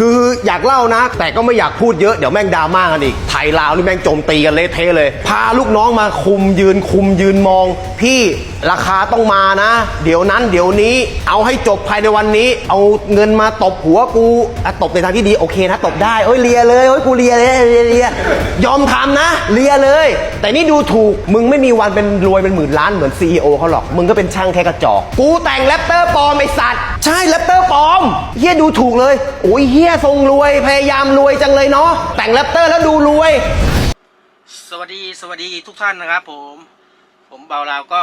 คืออยากเล่านะ แต่ก็ไม่อยากพูดเยอะ เดี๋ยวแม่งดราม่ากันอีกไทยลาวนี่แม่งโจมตีกันเละเทะเลย พาลูกน้องมาคุมยืนคุมยืนมอง พี่ราคาต้องมานะ เดี๋ยวนั้นเดี๋ยวนี้เอาให้จบภายในวันนี้ เอาเงินมาตบหัวกูอะตบในทางที่ดีโอเคนะ ตบได้เอ้ยเลียเลยเอ้ยกูเลียเลยเลียเลียยอมทำนะ เลียเลย แต่นี่ดูถูกมึงไม่มีวันเป็นรวยเป็นหมื่นล้านเหมือนซีอเขาหรอกมึงก็เป็นช่างแค่กระจอกกูแต่งแรปเตอร์ปลอมไอสัตว์ใช่แรปเตอร์ปลอมเฮียดูถูกเลยโอ้ยเฮียทรงรวยพยายามรวยจังเลยเนาะแต่งแรปเตอร์แล้วดูรวย สวัสดีสวัสดีทุกท่านนะครับผม ผมเบาลาวก็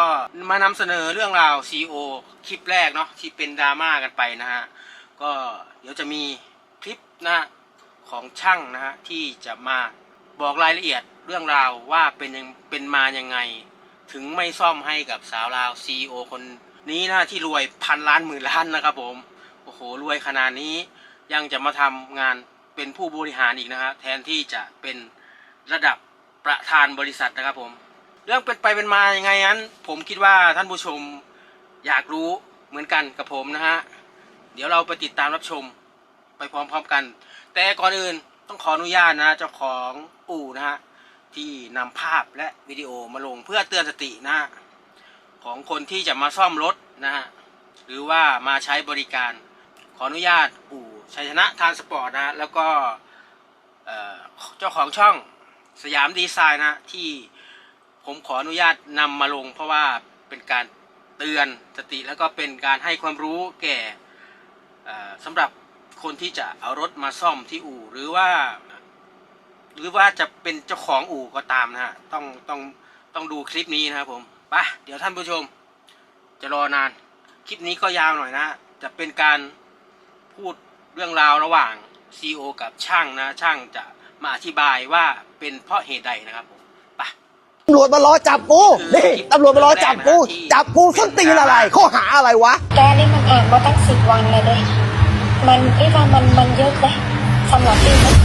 มานำเสนอเรื่องราว CEO คลิปแรกเนาะที่เป็นดราม่ากันไปนะฮะก็เดี๋ยวจะมีคลิปนะฮะของช่างนะฮะที่จะมาบอกรายละเอียดเรื่องราวว่าเป็นยังเป็นมายังไง ถึงไม่ซ่อมให้กับสาวลาว CEO คนนี้นะที่รวยพันล้านหมื่นล้านนะครับผม โอ้โหรวยขนาดนี้ ยังจะมาทำงานเป็นผู้บริหารอีกนะฮะแทนที่จะเป็นระดับประธานบริษัทนะครับผม เรื่องเป็นไปเป็นมายังไงนั้น ผมคิดว่าท่านผู้ชมอยากรู้เหมือนกันกับผมนะฮะเดี๋ยวเราไปติดตามรับชมไปพร้อมๆกัน แต่ก่อนอื่นต้องขออนุญาตนะเจ้าของอู่นะฮะที่นำภาพและวิดีโอมาลงเพื่อเตือนสตินะฮะของคนที่จะมาซ่อมรถนะฮะหรือว่ามาใช้บริการ ขออนุญาตอู่ชัยชนะทานสปอร์ตนะแล้วก็เจ้าของช่องสยามดีไซน์นะที่ผมขออนุญาตนำมาลง เพราะว่าเป็นการเตือนสติแล้วก็เป็นการให้ความรู้แก่สำหรับคนที่จะเอารถมาซ่อมที่อู่หรือว่า หรือว่าจะเป็นเจ้าของอู่ก็ตามนะฮะต้องต้องต้องดูคลิปนี้นะครับผมไปเดี๋ยวท่านผู้ชม จะรอนาน คลิปนี้ก็ยาวหน่อยนะ จะเป็นการ พูดเรื่องราวระหว่าง CEO กับช่างนะ ช่างจะมาอธิบายว่าเป็นเพราะเหตุใดนะครับผมไปตำรวจมารอจับกูนี่ตำรวจมารอจับกู จับกูส้นตีนอะไร ข้อหาอะไรวะแกนี่มันอ่านมาตั้งสิบวันเลยเลยมันพี่ว่ามันมันเยอะเลยสำหรับพี่นะ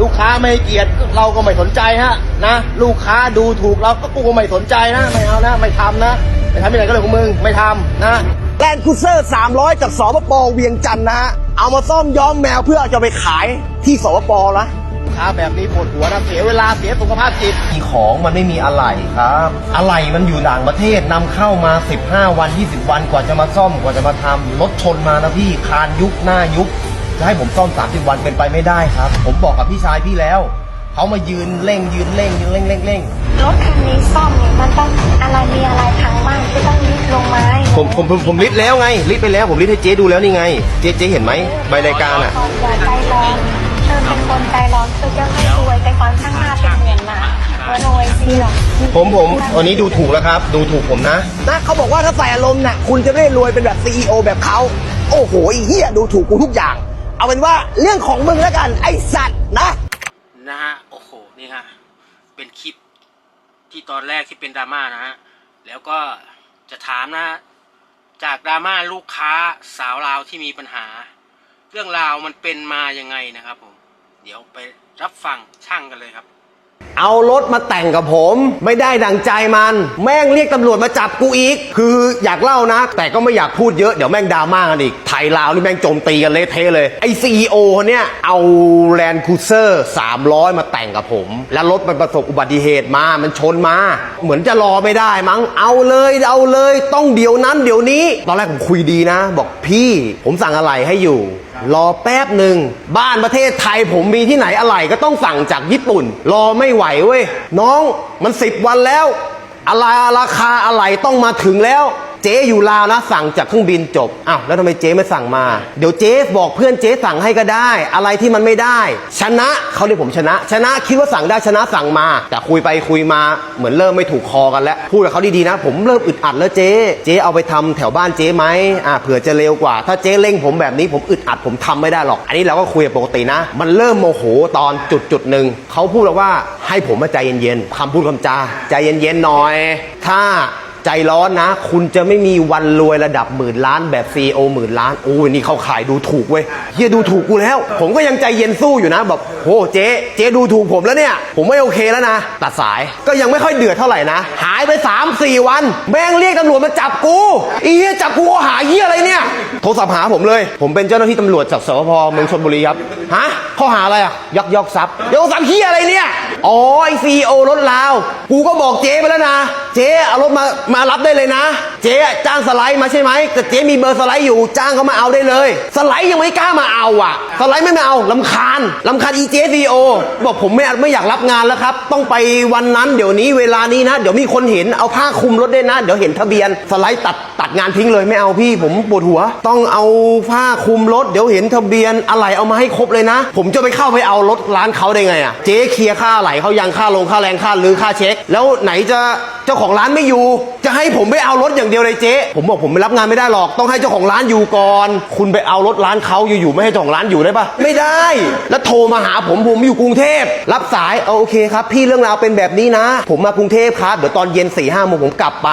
ลูกค้าไม่ให้เกียรติเราก็ไม่สนใจฮะนะลูกค้าดูถูกเราก็กูก็ไม่สนใจนะ ไม่เอานะ ไม่ทำนะ ไม่ทำที่ไหนก็เลยของมึงไม่ทำนะ แลนด์คูเซอร์ 300 จากสปปเวียงจันทร์นะฮะ เอามาซ่อมย้อมแมวเพื่อจะไปขายที่สปปนะลูกค้าแบบนี้ปวดหัวนะเสียเวลาเสียสุขภาพจิตของมันไม่มีอะไหล่ครับ อะไหล่มันอยู่ต่างประเทศนำเข้ามา 15 วัน 20 วันกว่าจะมาซ่อมกว่าจะมาทำรถชนมานะพี่คานยุบหน้ายุบจะให้ผมซ่อม 30 วันเป็นไปไม่ได้ครับ ผมบอกกับพี่ชายพี่แล้ว เขามายืนเร่งยืนเร่งยืนเร่งเร่งเร่งรถคันนี้ซ่อมเนี่ยมันต้องอะไรมีอะไรพังบ้างที่ต้องลิดลงมาให้ผมผมผมผมลิดแล้วไงลิดไปแล้วผมลิดให้เจ๊ดูแล้วนี่ไง เจ๊เจ๊เห็นไหมใบรายการอะก่อนอย่าใจร้อนเธอเป็นคนใจร้อนเธอจะให้รวยไปตอนข้างหน้าเป็นหมื่นล้านว่ารวยสิหรอกผมผมวันนี้ดูถูกแล้วครับ ดูถูกผมนะ นะเขาบอกว่าถ้าใส่อารมณ์น่ะคุณจะได้รวยเป็นแบบซีอแบบเขาโอ้โหไอ้เหี้ยดูถูกกูทุกอย่าง เอาเป็นว่าเรื่องของมึงแล้วกันไอ้สัตว์นะ นะฮะโอ้โห นี่ฮะ เป็นคลิปที่ตอนแรกที่เป็นดราม่านะฮะ แล้วก็จะถามนะ จากดราม่าลูกค้าสาวลาวที่มีปัญหา เรื่องราวมันเป็นมายังไงนะครับผม เดี๋ยวไปรับฟังช่างกันเลยครับ เอารถมาแต่งกับผม ไม่ได้ดังใจมัน แม่งเรียกตำรวจมาจับกูอีก คืออยากเล่านะ แต่ก็ไม่อยากพูดเยอะ เดี๋ยวแม่งดราม่ากันอีก ไทยลาวนี่แม่งโจมตีกันเละเทะเลย ไอซีโอเนี่ย เอาแลนด์คูเซอร์ 300 มาแต่งกับผม แล้วรถมันประสบอุบัติเหตุมามันชนมา เหมือนจะรอไม่ได้มั้งเอาเลยเอาเลยต้องเดี๋ยวนั้นเดี๋ยวนี้ ตอนแรกผมคุยดีนะ บอกพี่ ผมสั่งอะไรให้อยู่ รอแป๊บหนึ่งบ้านประเทศไทยผมมีที่ไหนอะไรก็ต้องสั่งจากญี่ปุ่น รอไม่ไหวเว้ยน้องมันสิบวันแล้วอะไรราคาอะไรต้องมาถึงแล้ว เจ๊อยู่ลาวนะสั่งจากเครื่องบินจบอ้าวแล้วทำไมเจ๊ไม่สั่งมา เดี๋ยวเจ๊บอกเพื่อนเจ๊สั่งให้ก็ได้ อะไรที่มันไม่ได้ ชนะเขาเรียกผมชนะ ชนะคิดว่าสั่งได้ชนะสั่งมา แต่คุยไปคุยมาเหมือนเริ่มไม่ถูกคอกันแล้วพูดกับเขาดีๆนะ ผมเริ่มอึดอัดแล้วเจ๊เจ๊เอาไปทำแถวบ้านเจ๊ไหมอ่าเผื่อจะเร็วกว่า ถ้าเจ๊เร่งผมแบบนี้ผมอึดอัดผมทำไม่ได้หรอก อันนี้เราก็คุยกับปกตินะ มันเริ่มโมโหตอนจุดจุดหนึ่งเขาพูดแล้วว่าให้ผมมาใจเย็นๆคำพูดคำจาใจเย็นๆหน่อย ถ้า ใจร้อนนะ คุณจะไม่มีวันรวยระดับหมื่นล้านแบบ CEO หมื่นล้านโอ้ยนี่เขาขายดูถูกเว้ยเฮียดูถูกกูแล้ว ผมก็ยังใจเย็นสู้อยู่นะแบบโอ้เจ๊เจ๊ดูถูกผมแล้วเนี่ย ผมไม่โอเคแล้วนะตัดสายก็ยังไม่ค่อยเดือดเท่าไหร่นะ หายไป 3 4 วัน แม่งเรียกตำรวจมาจับกูอีเฮียจับกูหาเฮียอะไรเนี่ยโทรศัพท์หาผมเลย ผมเป็นเจ้าหน้าที่ตำรวจจากสพเมืองชลบุรีครับฮะข้อหาอะไรอะยักยอกทรัพย์ยักยอกทรัพย์เฮียอะไรเนี่ยอ๋อไอซีโอรถลาวกูก็บอกเจ๊ไปแล้วนะ เจ๊เอารถมามารับได้เลยนะ เจ๊จ้างสไลด์มาใช่ไหมแต่เจ๊มีเบอร์สไลด์อยู่จ้างเขามาเอาได้เลย สไลด์ยังไม่กล้ามาเอาอะ สไลด์ไม่มาเอาลำคาญลำคาญอีเจซีโอบอกผมไม่ไม่อยากรับงานแล้วครับ ต้องไปวันนั้นเดี๋ยวนี้เวลานี้นะ เดี๋ยวมีคนเห็นเอาผ้าคลุมรถได้นะ เดี๋ยวเห็นทะเบียนสไลด์ตัดตัดงานทิ้งเลยไม่เอาพี่ ผมปวดหัว ต้องเอาผ้าคลุมรถเดี๋ยวเห็นทะเบียนอะไรเอามาให้ครบเลยนะ ผมจะไปเข้าไปเอารถร้านเขาได้ไงอะเจ๊เคลียร์ค่าไหลเขายังค่าลงค่าแรงค่าลือค่าเช็ค แล้วไหนจะเจ้าของร้านไม่อยู่ จะให้ผมไปเอารถอย่างเดียวเลยเจ๊ผมบอกผมไม่รับงานไม่ได้หรอกต้องให้เจ้าของร้านอยู่ก่อน คุณไปเอารถร้านเขาอยู่ๆไม่ให้เจ้าของร้านอยู่ได้ปะไม่ได้ แล้วโทรมาหาผมผมอยู่กรุงเทพ รับสายเอาโอเคครับ พี่เรื่องราวเป็นแบบนี้นะ ผมมากรุงเทพครับเดี๋ยวตอนเย็นสี่ห้าโมงผมกลับไป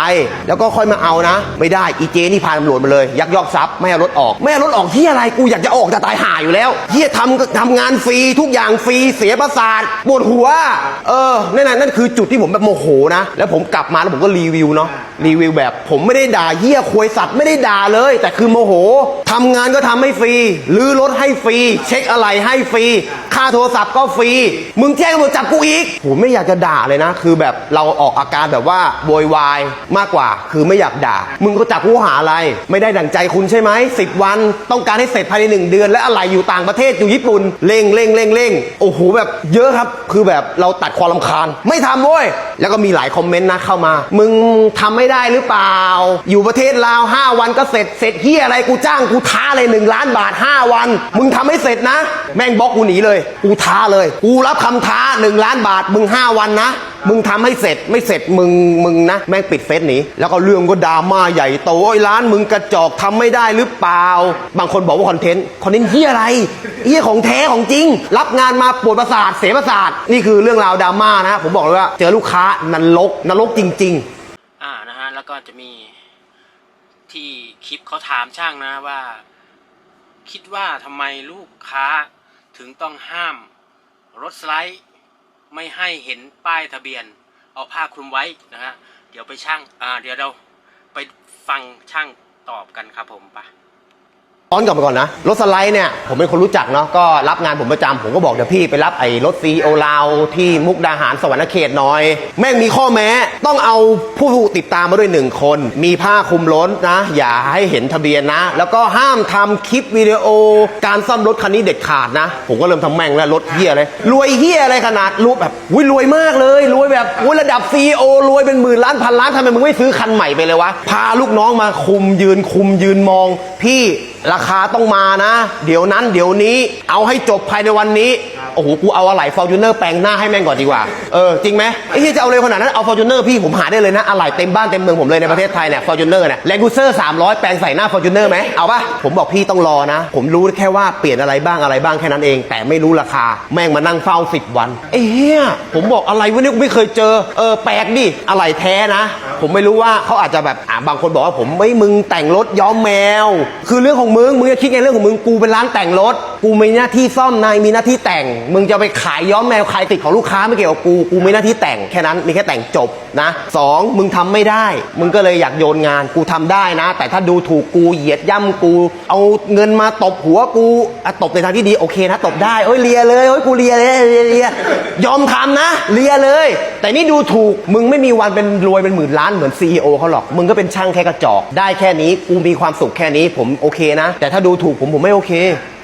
แล้วก็ค่อยมาเอานะ ไม่ได้อีเจนี่พาตำรวจมาเลย ยักยอกทรัพย์ไม่ให้รถออกไม่ให้รถออกที่อะไรกูอยากจะออกจะตายห่าอยู่แล้วเฮียทำทำงานฟรีทุกอย่างฟรีเสียประสาทปวดหัว เออนั่นน่ะนั่นคือจุดที่ผมแบบโมโหนะ แล้วผมกลับมาแล้วผมก็รีวิวเนาะรีวิวแบบผมไม่ได้ด่าเฮียควยสัตว์ไม่ได้ด่าเลย แต่คือโมโหทำงานก็ทำให้ฟรีลื้อรถให้ฟรี เช็คอะไรให้ฟรี ค่าโทรศัพท์ก็ฟรี มึงแจ้งตำรวจจับกูอีกผมไม่อยากจะด่าเลยนะ คือแบบเราออกอาการแบบว่าโวยวายมากกว่า คือไม่อยากด่า มึงก็จับกูหาอะไร ไม่ได้ดั่งใจคุณใช่ไหมสิบวัน ต้องการให้เสร็จภายในหนึ่งเดือน และอะไรอยู่ต่างประเทศอยู่ญี่ปุ่นเร่งเร่งเร่งเร่งโอ้โหแบบเยอะครับ คือแบบเราตัดความรำคาญ ไม่ทำเว้ยแล้วก็มีหลายคอมเมนต์นะเข้ามา มึงทำไม่ได้หรือเปล่า อยู่ประเทศลาว 5 วันก็เสร็จ เสร็จเฮียอะไรกูจ้างกูท้าเลย1ล้านบาท 5 วัน มึงทำให้เสร็จนะ แม่งบล็อกกูหนีเลย กูท้าเลย กูรับคำท้า 1 ล้านบาทมึง 5 วันนะมึงทำให้เสร็จไม่เสร็จมึงมึงนะ แม่งปิดเฟซหนีแล้วก็เรื่องก็ดราม่าใหญ่โตโอ้ยร้านมึงกระจอกทำไม่ได้หรือเปล่า บางคนบอกว่าคอนเทนต์คอนเทนต์เฮียอะไรเฮียของแท้ของจริง รับงานมาปวดประสาทเสียประสาท นี่คือเรื่องราวดราม่านะ ผมบอกเลยว่า เจอลูกค้านรกนรกจริง ๆ แล้วก็จะมีที่คลิปเขาถามช่างนะว่า คิดว่าทำไมลูกค้าถึงต้องห้าม รถสไลด์ไม่ให้เห็นป้ายทะเบียน เอาผ้าคลุมไว้นะฮะเดี๋ยวไปช่างอ่าเดี๋ยวเราไปฟังช่างตอบกันครับผมไป ย้อนกลับไปก่อนนะ รถสไลด์เนี่ย ผมเป็นคนรู้จักเนาะก็รับงานผมประจำผมก็บอกเดี๋ยวพี่ไปรับไอ้รถซีโอลาวที่มุกดาหารสวรรณเขตหน่อย แม่งมีข้อแม้ ต้องเอาผู้ติดตามมาด้วยหนึ่งคน มีผ้าคลุมรถนะ อย่าให้เห็นทะเบียนนะ แล้วก็ห้ามทำคลิปวิดีโอ การซ่อมรถคันนี้เด็ดขาดนะ ผมก็เริ่มทำแม่งแล้วรถเฮียเลยรวยเฮียอะไรขนาดรวยแบบอุ้ยรวยมากเลยรวยแบบอุ้ยระดับซีโอรวยเป็นหมื่นล้านพันล้านทำไมมึงไม่ซื้อคันใหม่ไปเลยวะพาลูกน้องมาคุมยืนคุมยืนมอง พี่ ราคาต้องมานะ เดี๋ยวนั้นเดี๋ยวนี้เอาให้จบภายในวันนี้ โอ้โหกูเอาอะไหล่ฟอร์จูเนอร์แปลงหน้าให้แม่งก่อนดีกว่าเออจริงไหมไอ้ที่จะเอาเลยขนาดนั้นเอาฟอร์จูเนอร์พี่ผมหาได้เลยนะอะไหล่เต็มบ้านเต็มเมืองผมเลยในประเทศไทยเนี่ยฟอร์จูเนอร์เนี่ยแรงกูเซอร์300แปลงใส่หน้าฟอร์จูเนอร์ไหมเอาปะผมบอกพี่ต้องรอนะ ผมรู้แค่ว่าเปลี่ยนอะไรบ้างอะไรบ้างแค่นั้นเอง แต่ไม่รู้ราคาแม่งมานั่งเฝ้า10วันไอ้เหี้ยผมบอกอะไรวะเนี่ยกูไม่เคยเจอเออแปลกดิอะไหล่แท้นะ ผมไม่รู้ว่าเขาอาจจะแบบอ่าบางคนบอกว่าผมไม่มึงแต่งรถย้อมแมว คือเรื่องของมึงมึงจะคิดไงเรื่องของมึงกูเป็นร้านแต่งรถ กูมีหน้าที่ซ่อมนายมีหน้าที่แต่ง มึงจะไปขายย้อมแมวขายติดของลูกค้าไม่เกี่ยวกับกู กูมีหน้าที่แต่งแค่นั้นมีแค่แต่งจบนะสองมึงทำไม่ได้ มึงก็เลยอยากโยนงานกูทำได้นะ แต่ถ้าดูถูกกูเหยียดย่ำกู เอาเงินมาตบหัวกูอะตบในทางที่ดีโอเคนะตบได้เอ้ยเลียเลยเอ้ยกูเลียเลยเลียเลียยอมทำนะเลียเลย แต่นี่ดูถูกมึงไม่มีวันเป็นรวยเป็นหมื่นล้านเหมือน CEO เขาหรอก มึงก็เป็นช่างแค่กระจอก ได้แค่นี้กูมีความสุขแค่นี้ผมโอเคนะ แต่ถ้าดูถูกผมผมไม่โอเค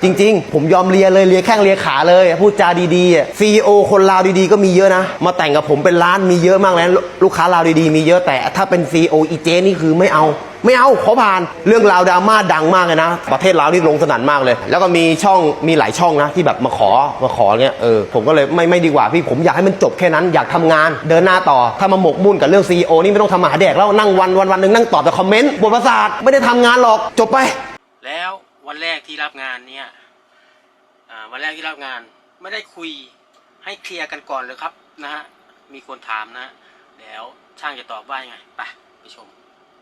จริง ๆผมยอมเลียเลยเลียแข้งเลียขาเลยพูดจาดีๆอะ CEO คนลาวดีๆ ก็มีเยอะนะ มาแต่งกับผมเป็นล้านมีเยอะมากแล้วลูกค้าลาวดีๆ มีเยอะแต่ถ้าเป็น CEO อีเจนี่คือไม่เอาไม่เอาขอผ่านเรื่องราวดราม่าดังมากเลยนะ ประเทศลาวนี่ลงสนั่นมากเลย แล้วก็มีช่องมีหลายช่องนะ ที่แบบมาขอมาขอเงี้ยเออผมก็เลยไม่ไม่ดีกว่าพี่ผมอยากให้มันจบแค่นั้นอยากทำงาน เดินหน้าต่อถ้ามาหมกมุ่นกับเรื่อง CEO นี่ไม่ต้องทำมาหาแดกแล้วนั่งวันวันวันหนึ่งนั่งตอบแต่คอมเมนต์บทประสาทไม่ได้ทำงานหรอกจบไป แล้ววันแรกที่รับงานเนี่ย วันแรกที่รับงานไม่ได้คุยให้เคลียร์กันก่อนเลยครับนะฮะมีคนถามนะแล้วช่างจะตอบว่ายังไงไปไปชม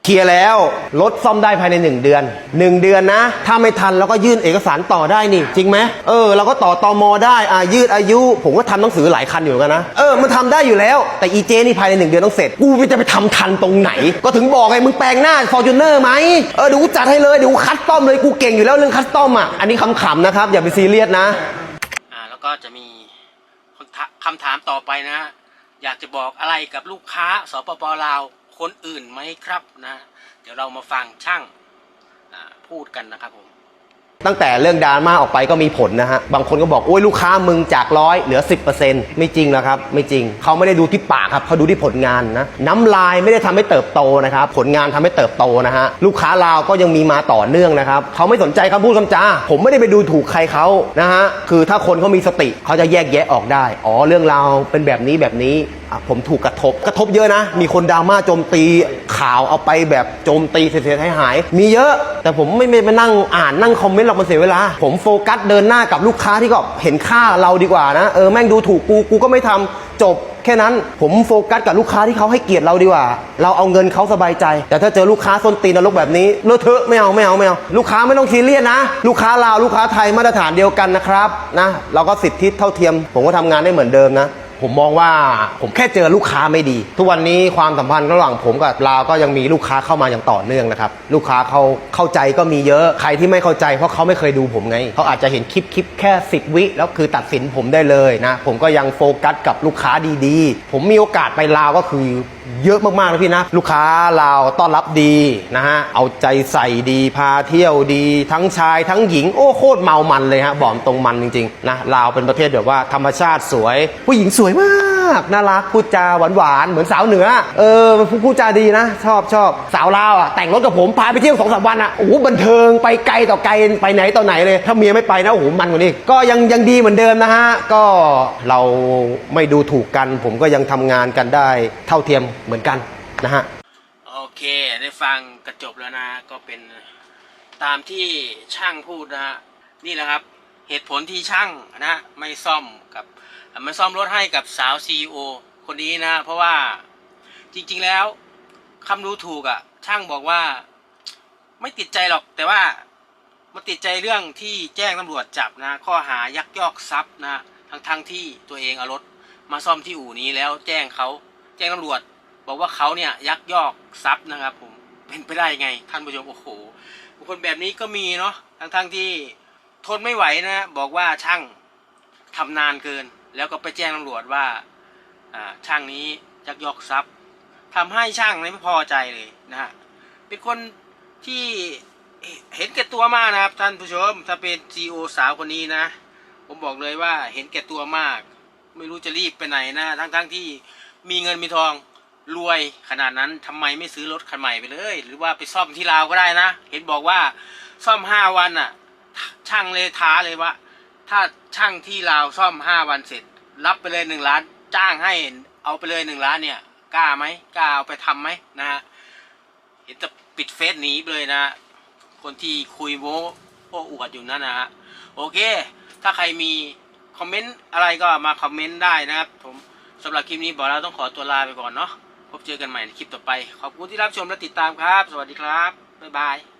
เคลียร์แล้วรถซ่อมได้ภายใน 1 เดือน 1 เดือนนะ ถ้าไม่ทันเราก็ยื่นเอกสารต่อได้นี่ จริงไหมเออเราก็ต่อตอมอได้อ่ายืดอายุ ผมก็ทำหนังสือหลายคันอยู่เหมือนกันนะเออมันทำได้อยู่แล้ว แต่อีเจนี่ภายใน 1 เดือนต้องเสร็จกูจะไปทำทันตรงไหน ก็ถึงบอกไงมึงแปลงหน้าฟอร์จูเนอร์ไหมเออเดี๋ยวกูจัดให้เลยเดี๋ยวกูคัดต้อมเลยกูเก่งอยู่แล้วเรื่องคัดต้อมอะอันนี้ขำๆนะครับอย่าไปซีเรียสนะ อ่าแล้วก็จะมีคำถาคำถามต่อไปนะฮะอยากจะบอกอะไรกับลูกค้าสปปลาว คนอื่นไหมครับนะ เดี๋ยวเรามาฟังช่างพูดกันนะครับผม ตั้งแต่เรื่องดราม่าออกไปก็มีผลนะฮะ บางคนก็บอกโอ้ยลูกค้ามึงจากร้อยเหลือ 10%ไม่จริงนะครับ ไม่จริง เขาไม่ได้ดูที่ปากครับเขาดูที่ผลงานนะ น้ำลายไม่ได้ทำให้เติบโตนะครับ ผลงานทำให้เติบโตนะฮะ ลูกค้าลาวก็ยังมีมาต่อเนื่องนะครับ เขาไม่สนใจคำพูดคำจา ผมไม่ได้ไปดูถูกใครเขานะฮะ คือถ้าคนเขามีสติเขาจะแยกแยะออกได้ อ๋อเรื่องราวเป็นแบบนี้แบบนี้อะผมถูกกระทบ กระทบเยอะนะ มีคนดราม่าโจมตี ข่าวเอาไปแบบโจมตีเสียหายหายๆมีเยอะ แต่ผมไม่ไม่มานั่งอ่านนั่งคอมเมนต์หรอกมันเสียเวลา ผมโฟกัสเดินหน้ากับลูกค้าที่ก็เห็นค่าเราดีกว่านะเออแม่งดูถูกกูกูก็ไม่ทำจบแค่นั้นผมโฟกัสกับลูกค้าที่เขาให้เกียรติเราดีกว่า เราเอาเงินเขาสบายใจ แต่ถ้าเจอลูกค้าส้นตีนนรกแบบนี้เลอะเทอะไม่เอาไม่เอาไม่เอาลูกค้าไม่ต้องซีเรียสนะ ลูกค้าลาวลูกค้าไทยมาตรฐานเดียวกันนะครับนะเราก็สิทธิเท่าเทียม ผมก็ทำงานได้เหมือนเดิมนะ ผมมองว่าผมแค่เจอลูกค้าไม่ดี ทุกวันนี้ความสัมพันธ์ระหว่างผมกับลาวก็ยังมีลูกค้าเข้ามาอย่างต่อเนื่องนะครับ ลูกค้าเขาเข้าใจก็มีเยอะ ใครที่ไม่เข้าใจเพราะเขาไม่เคยดูผมไง เขาอาจจะเห็นคลิปคลิปแค่ 10 วิ แล้วคือตัดสินผมได้เลยนะ ผมก็ยังโฟกัสกับลูกค้าดีๆ ผมมีโอกาสไปลาวก็คือเยอะมากๆนะพี่นะ ลูกค้าลาวต้อนรับดีนะฮะ เอาใจใส่ดีพาเที่ยวดี ทั้งชายทั้งหญิงโอ้โคตรเมามันเลยฮะบอกตรงมันจริงๆนะลาวเป็นประเทศแบบว่าธรรมชาติสวย ผู้หญิงสวยยมากน่ารักพูดจาหวานๆเหมือนสาวเหนือ เออพูดจาดีนะ ชอบชอบสาวลาวอะแต่งรถกับผมพาไปเที่ยวสองสามวันอะโอ้โหบันเทิงไปไกลต่อไกลไปไหนต่อไหนเลย ถ้าเมียไม่ไปนะโอ้โหมันกว่านี้ก็ยังยังดีเหมือนเดิมนะฮะก็เราไม่ดูถูกกัน ผมก็ยังทำงานกันได้เท่าเทียมเหมือนกันนะฮะโอเคได้ฟังกระจบแล้วนะก็เป็นตามที่ช่างพูดนะฮะนี่แหละครับ เหตุผลที่ช่างนะไม่ซ่อมกับ ไม่ซ่อมรถให้กับสาวซีอคนนี้นะ เพราะว่าจริง ๆแล้วคำดูถูกอะ่ะ ช่างบอกว่า ไม่ติดใจหรอก แต่ว่ามาติดใจเรื่องที่แจ้งตำรวจจับนะ ข้อหายักยอกทรัพย์นะทั้งทั้งๆที่ตัวเองเอารถมาซ่อมที่อู่นี้แล้วแจ้งเขาแจ้งตำรวจ บอกว่าเขาเนี่ยยักยอกทรัพย์นะครับ ผมเป็นไปได้ยังไง ท่านผู้ชมโอ้โหคคลแบบนี้ก็มีเนาะทั้งทั้งๆที่ทนไม่ไหวนะ บอกว่าช่างทำนานเกิน แล้วก็ไปแจ้งตำรวจว่าช่างนี้ยักยอกทรัพย์ทำให้ช่างไม่พอใจเลยนะฮะเป็นคนที่เห็นแก่ตัวมากนะครับท่านผู้ชม ถ้าเป็นซีอสาวคนนี้นะ ผมบอกเลยว่าเห็นแก่ตัวมาก ไม่รู้จะรีบไปไหนนะ ทั้งทั้งๆที่มีเงินมีทองรวยขนาดนั้นทำไมไม่ซื้อรถคันใหม่ไปเลย หรือว่าไปซ่อมที่ลาวก็ได้นะ เห็นบอกว่าซ่อมห้าวันอะ ช่างเลยท้าเลยว่า ถ้าช่างที่ลาวซ่อมห้าวันเสร็จ รับไปเลยหนึ่งล้าน จ้างให้เอาไปเลยหนึ่งล้านเนี่ยกล้าไหมกล้าเอาไปทำไหมนะฮะเห็นจะปิดเฟซหนีไปเลยนะ คนที่คุยโม้โอ้อวดอยู่นั่นนะฮะโอเค ถ้าใครมีคอมเมนต์อะไรก็มาคอมเมนต์ได้นะครับผมสำหรับคลิปนี้บอกเราต้องขอตัวลาไปก่อนเนาะพบเจอกันใหม่ในคลิปต่อไป ขอบคุณที่รับชมและติดตามครับ สวัสดีครับ บ๊ายบาย